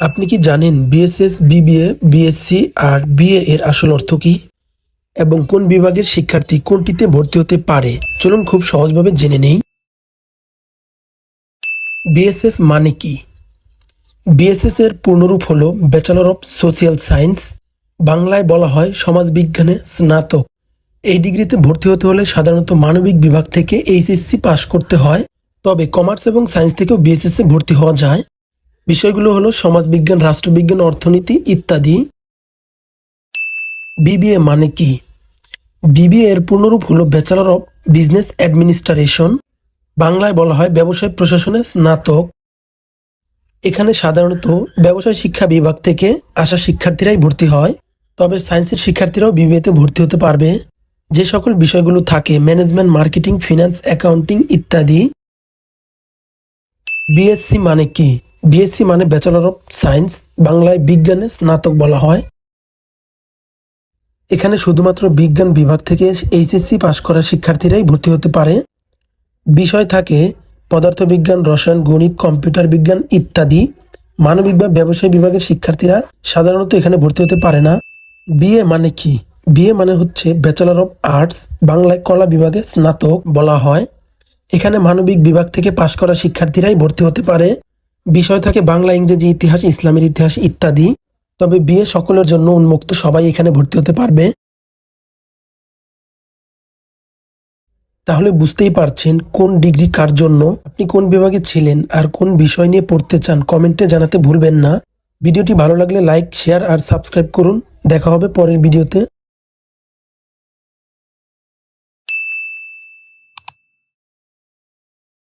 আপনি কি জানেন বিএসএস বিবিএ বিএসসি আর বিএ এর আসল অর্থ কি? এবং কোন বিভাগের শিক্ষার্থী কোনটিতে ভর্তি হতে পারে? চলুন খুব সহজভাবে জেনে নেই। বিএসএস মানে কি? বিএসএস এর পূর্ণরূপ হল ব্যাচেলর অফ সোশিয়াল সায়েন্স বাংলায় বলা হয় সমাজবিজ্ঞানে স্নাতক। এই ডিগ্রিতে ভর্তি হতে হলে সাধারণত মানবিক বিভাগ থেকে এইচএসসি পাশ করতে হয়, তবে কমার্স এবং সায়েন্স থেকেও বিএসএস এ ভর্তি হওয়া যায়। বিষয়গুলো হলো সমাজবিজ্ঞান, রাষ্ট্রবিজ্ঞান, অর্থনীতি ইত্যাদি। বিবিএ মানে কি? বিবিএ এর পূর্ণরূপ হলো ব্যাচেলর অফ বিজনেস অ্যাডমিনিস্ট্রেশন বাংলায় বলা হয় ব্যবসায় প্রশাসনে স্নাতক। এখানে সাধারণত ব্যবসায় শিক্ষা বিভাগ থেকে আসা শিক্ষার্থীরাই ভর্তি হয়, তবে সায়েন্সের শিক্ষার্থীরাও বিবিএতে ভর্তি হতে পারবে। যে সকল বিষয়গুলো থাকে, ম্যানেজমেন্ট, মার্কেটিং, ফিনান্স, অ্যাকাউন্টিং ইত্যাদি। বিএসসি মানে কি? বিএসসি মানে ব্যাচেলর অফ সায়েন্স বাংলায় বিজ্ঞানে স্নাতক বলা হয়। এখানে শুধুমাত্র বিজ্ঞান বিভাগ থেকে এইচএসসি পাশ করা শিক্ষার্থীরাই ভর্তি হতে পারে। বিষয় থাকে পদার্থবিজ্ঞান, রসায়ন, গণিত, কম্পিউটার বিজ্ঞান ইত্যাদি। মানবিক বা ব্যবসায় বিভাগের শিক্ষার্থীরা সাধারণত এখানে ভর্তি হতে পারে না। বিএ মানে কি? বিএ মানে হচ্ছে ব্যাচেলর অফ আর্টস বাংলায় কলা বিভাগে স্নাতক বলা হয়। এখানে মানবিক বিভাগ থেকে পাশ করা শিক্ষার্থীরাই ভর্তি হতে পারে। বিষয় থাকে বাংলা, ইংরেজি ইতিহাস, ইসলামের ইতিহাস ইত্যাদি। তবে বিয়ে সকলের জন্য উন্মুক্ত, সবাই এখানে ভর্তি হতে পারবে। তাহলে বুঝতেই পারছেন কোন ডিগ্রি কার জন্য, আপনি কোন বিভাগে ছিলেন আর কোন বিষয় নিয়ে পড়তে চান কমেন্টে জানাতে ভুলবেন না। ভিডিওটি ভালো লাগলে লাইক, শেয়ার আর সাবস্ক্রাইব করুন। দেখা হবে পরের ভিডিওতে।